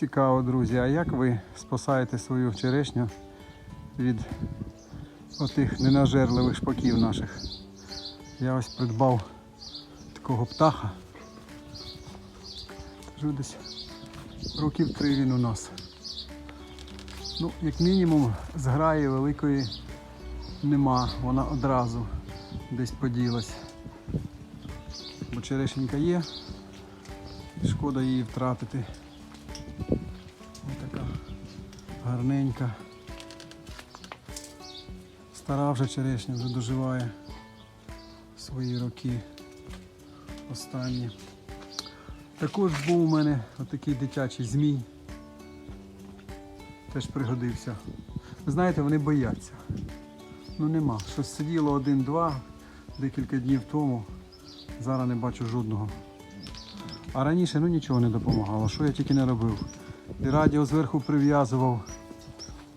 Цікаво, друзі, а як ви спасаєте свою черешню від отих ненажерливих шпаків наших? Я ось придбав такого птаха. Кажу, десь років три він у нас. Ну, як мінімум, зграї великої нема, вона одразу десь поділась. Бо черешенька є, шкода її втратити. Гарненька. Стара вже черешня вже доживає свої роки останні. Також був у мене отакий дитячий змій. Теж пригодився. Ви знаєте, вони бояться. Ну нема. Щось сиділо один-два декілька днів тому. Зараз не бачу жодного. А раніше ну нічого не допомагало. Що я тільки не робив. І радіо зверху прив'язував.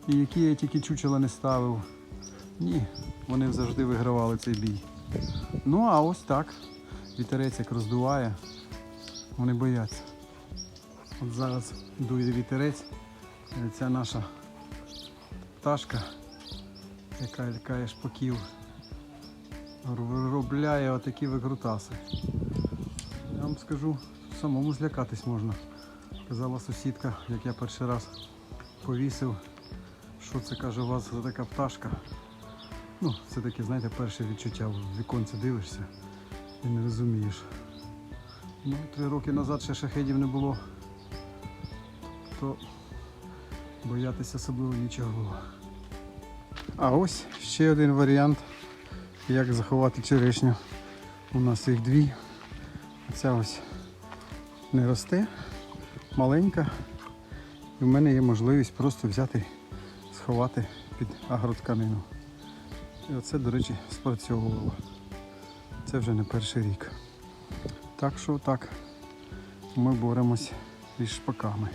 І які я тільки чучела не ставив. Ні, вони завжди вигравали цей бій. Ну а ось так. Вітерець як роздуває, вони бояться. От зараз дує вітерець. Ця наша пташка, яка лякає шпаків, виробляє отакі викрутаси. Я вам скажу, самому злякатись можна. Казала сусідка, як я перший раз повісив, що це каже, у вас за така пташка. Ну, це таке, знаєте, перше відчуття. В віконце дивишся і не розумієш. Ну, три роки назад ще шахедів не було, то боятися особливо нічого було. А ось ще один варіант, як заховати черешню. У нас їх дві. Ця ось не росте, маленька. І в мене є можливість просто взяти, сховати під агротканину. І оце, до речі, спрацьовувало. Це вже не перший рік. Так що так, ми боремось із шпаками.